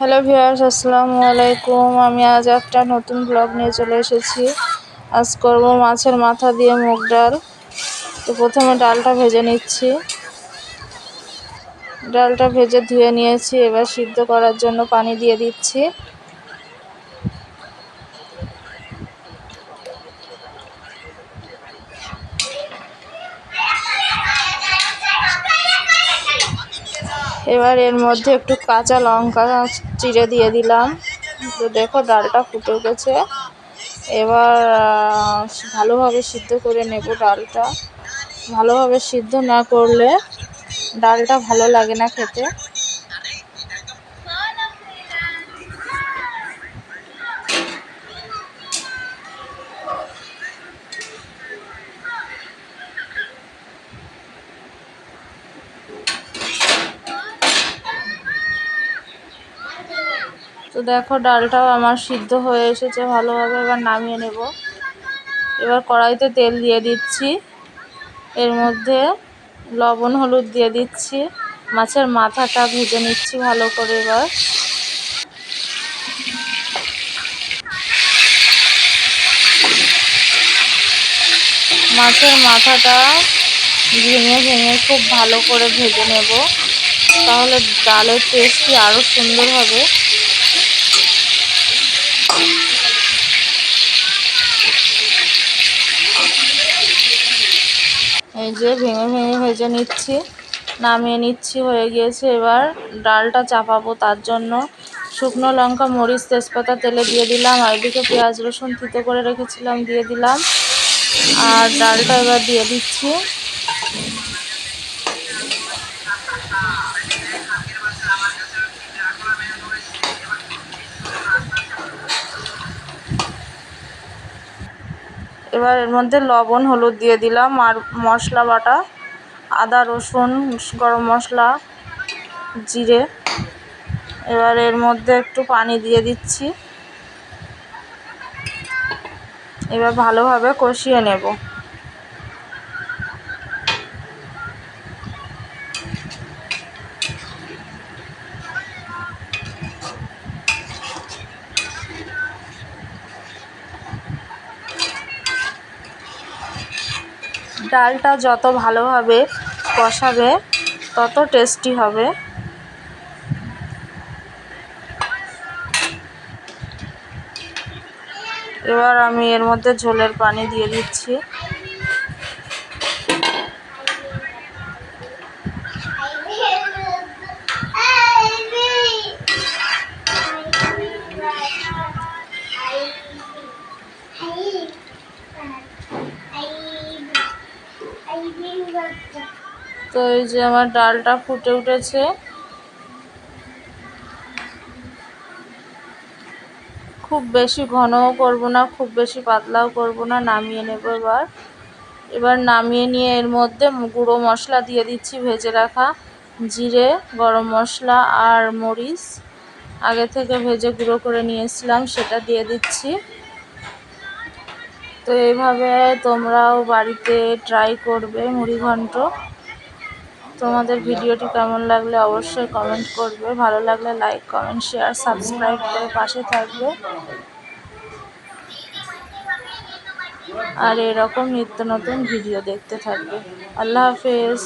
Hello viewers, আসসালামু আলাইকুম। আমি আজ একটা নতুন ব্লগ নিয়ে চলে এসেছি। আজ করব মাছের মাথা দিয়ে মুগ ডাল। তো প্রথমে ডালটা ভেজে নিচ্ছি। ডালটা ভেজে ধুয়ে নিয়েছি। এবার সিদ্ধ করার জন্য পানি দিয়ে দিচ্ছি। এবার এর মধ্যে একটু কাঁচা লঙ্কা চিড়ে দিয়ে দিলাম। তো দেখো ডালটা ফুটে গেছে। এবার ভালোভাবে সিদ্ধ করে নেব ডালটা। ভালোভাবে সিদ্ধ না করলে ডালটা ভালো লাগে না খেতে। তো দেখো, ডালটাও আমার সিদ্ধ হয়ে এসেছে, ভালোভাবে এবার নামিয়ে নেব। এবার কড়াইতে তেল দিয়ে দিচ্ছি। এর মধ্যে লবণ, হলুদ দিয়ে দিচ্ছি। মাছের মাথাটা ভেজে নিচ্ছি ভালো করে এবার। মাছের মাথাটা ভেঙে ভেঙে খুব ভালো করে ভেজে নেব। তাহলে ডালের টেস্টটি আরও সুন্দর হবে। এই যে ভেঙে ভেঙে ভেজে নিচ্ছি, নামিয়ে নিচ্ছি, হয়ে গিয়েছে এবার ডালটা চাপাবো তার জন্য। শুকনো লঙ্কা, মরিচ, তেজপাতা, তেলে দিয়ে দিলাম, আর এদিকে পেঁয়াজ, রসুন থিতে করে রেখেছিলাম, দিয়ে দিলাম। আর ডালটা এবার দিয়ে দিচ্ছি। এবার এর মধ্যে লবণ, হলুদ দিয়ে দিলাম আর মশলা বাটা, আদা, রসুন, গরম মশলা, জিরে। এবার এর মধ্যে একটু পানি দিয়ে দিচ্ছি। এবার ভালোভাবে কষিয়ে নেব। ডালটা যত ভালোভাবে কষাবে, তত টেস্টি হবে। এবার আমি এর মধ্যে ঝোলের পানি দিয়ে দিচ্ছি। তো এই যে আমার ডালটা ফুটে উঠেছে। খুব বেশি ঘনও করব না, খুব বেশি পাতলাও করব না, নামিয়ে নেব এবার। এবার নামিয়ে নিয়ে এর মধ্যে গুঁড়ো মশলা দিয়ে দিচ্ছি, ভেজে রাখা জিরে, গরম মশলা আর মরিচ। আগে থেকে ভেজে গুঁড়ো করে নিয়েছিলাম সেটা দিয়ে দিচ্ছি। তো এইভাবে তোমরাও বাড়িতে ট্রাই করবে মুড়ি ঘন্ট। তোমাদের ভিডিওটি কেমন লাগলে অবশ্যই কমেন্ট করবে। ভালো লাগলে লাইক কমেন্ট শেয়ার সাবস্ক্রাইব করে পাশে থাকবে। আর এরকম নিত্য নতুন ভিডিও দেখতে থাকবে। আল্লাহ হাফেজ।